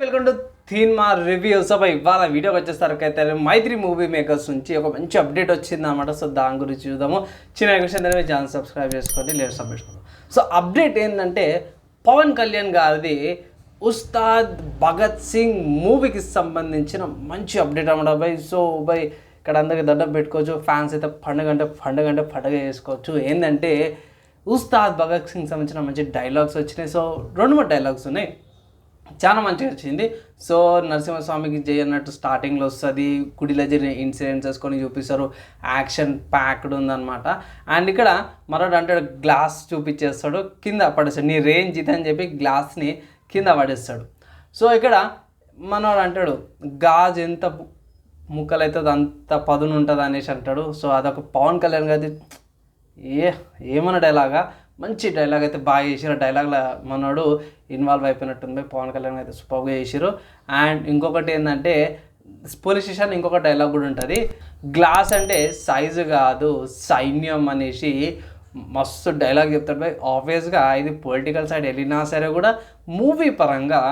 Welcome to థీన్ review. So ఇవాళ వీడియోకి వచ్చేసరికి అయితే మైత్రి మూవీ మేకర్స్ నుంచి ఒక మంచి అప్డేట్ వచ్చింది అనమాట సో దాని గురించి చూద్దాము. చిన్న విషయం మీ ఛానల్ సబ్స్క్రైబ్ చేసుకోండి లేదు సబ్మిట్ సో అప్డేట్ ఏంటంటే పవన్ కళ్యాణ్ గారిది ఉస్తాద్ భగత్ సింగ్ మూవీకి సంబంధించిన మంచి అప్డేట్ అనమాట బై సో బై ఇక్కడ అందరికి దండం పెట్టుకోవచ్చు. ఫ్యాన్స్ అయితే పండుగ అంటే పండుగ అంటే పండుగ చేసుకోవచ్చు. ఏంటంటే ఉస్తాద్ భగత్ సింగ్ సంబంధించిన మంచి డైలాగ్స్ వచ్చినాయి. సో రెండు మూడు డైలాగ్స్ ఉన్నాయి. చాలా మంచిగా వచ్చింది. సో నరసింహస్వామికి జై అన్నట్టు స్టార్టింగ్లో వస్తుంది. గుడిలో జరిగిన ఇన్సిడెంట్స్ కొని చూపిస్తారు. యాక్షన్ ప్యాక్డ్ ఉందన్నమాట. అండ్ ఇక్కడ మరొకటి అంటాడు గ్లాస్ చూపించేస్తాడు. కింద పడేస్తాడు. నీ రేంజ్ ఇది అని చెప్పి గ్లాస్ని కింద పడేస్తాడు. సో ఇక్కడ మనోడు అంటాడు గాజ్ ఎంత ముక్కలు అవుతుంది అంత పదును ఉంటుంది అనేసి అంటాడు. సో అదొక పవన్ కళ్యాణ్ గారి ఏ ఏమన్నాడు ఎలాగా? మంచి డైలాగ్ అయితే బాగా చేసిరు డైలాగ్లో మనోడు ఇన్వాల్వ్ అయిపోయినట్టుంది. పవన్ కళ్యాణ్ అయితే సూపర్గా చేసారు అండ్ ఇంకొకటి ఏంటంటే పోలీస్ స్టేషన్ ఇంకొక డైలాగ్ కూడా ఉంటుంది. గ్లాస్ అంటే సైజు కాదు సైన్యం అనేసి మస్తు డైలాగ్ చెప్తాడు బై ఆబ్వియస్గా ఇది పొలిటికల్ సైడ్ వెళ్ళినా సరే కూడా మూవీ పరంగా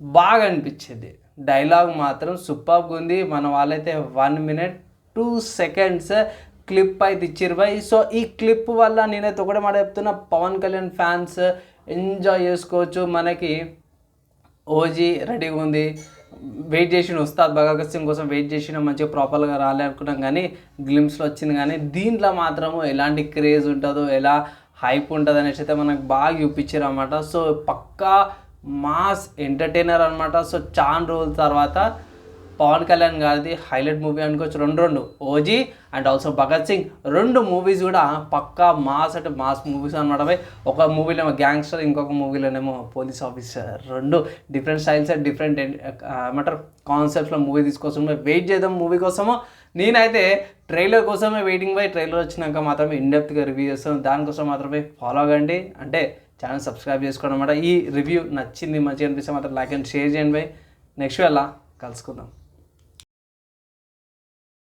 బాగా అనిపించింది. డైలాగ్ మాత్రం సూపర్గా ఉంది. మన వాళ్ళైతే one minute two seconds clip అయితే ఇచ్చిరు సో ఈ క్లిప్ వల్ల నేనైతే ఒకటే మాట చెప్తున్నా పవన్ కళ్యాణ్ ఫ్యాన్స్ ఎంజాయ్ చేసుకోవచ్చు. మనకి ఓజీ రెడీగా ఉంది. వెయిట్ చేసిన ఉస్తాద్ భగత్ సింగ్ కోసం వెయిట్ చేసిన మంచిగా ప్రాపర్గా రాలే అనుకున్నాం కానీ గ్లిమ్స్లో వచ్చింది కానీ దీంట్లో మాత్రము ఎలాంటి క్రేజ్ ఉంటుందో ఎలా హైప్ ఉంటుంది అనేసి అయితే మనకు బాగా చూపించారు అనమాట సో పక్కా మాస్ ఎంటర్టైనర్ అనమాట సో చాలా రోజుల తర్వాత పవన్ కళ్యాణ్ గారిది హైలైట్ మూవీ అనుకోవచ్చు రెండు రెండు. OG and also Bhagat Singh. రెండు మూవీస్ కూడా పక్కా మాస్ అంటే మాస్ మూవీస్ అనమాట ఒక మూవీలో గ్యాంగ్స్టర్ ఇంకొక మూవీలోనేమో పోలీస్ ఆఫీసర్ రెండు డిఫరెంట్ స్టైల్స్ అండ్ డిఫరెంట్ ఏమంటారు కాన్సెప్ట్స్లో మూవీ తీసుకొస్తాం వెయిట్ చేద్దాం మూవీ కోసము. నేనైతే ట్రైలర్ కోసమే వెయిటింగ్ బై ట్రైలర్ వచ్చినాక మాత్రమే ఇన్డెప్త్గా రివ్యూ చేస్తాం దానికోసం మాత్రమే ఫాలో అవ్వండి. అంటే ఛానల్ సబ్స్క్రైబ్ చేసుకోవడం అనమాట ఈ రివ్యూ నచ్చింది మంచిగా అనిపిస్తే మాత్రం లైక్ అండ్ షేర్ చేయండి బై. నెక్స్ట్ అలా కలుసుకుందాం.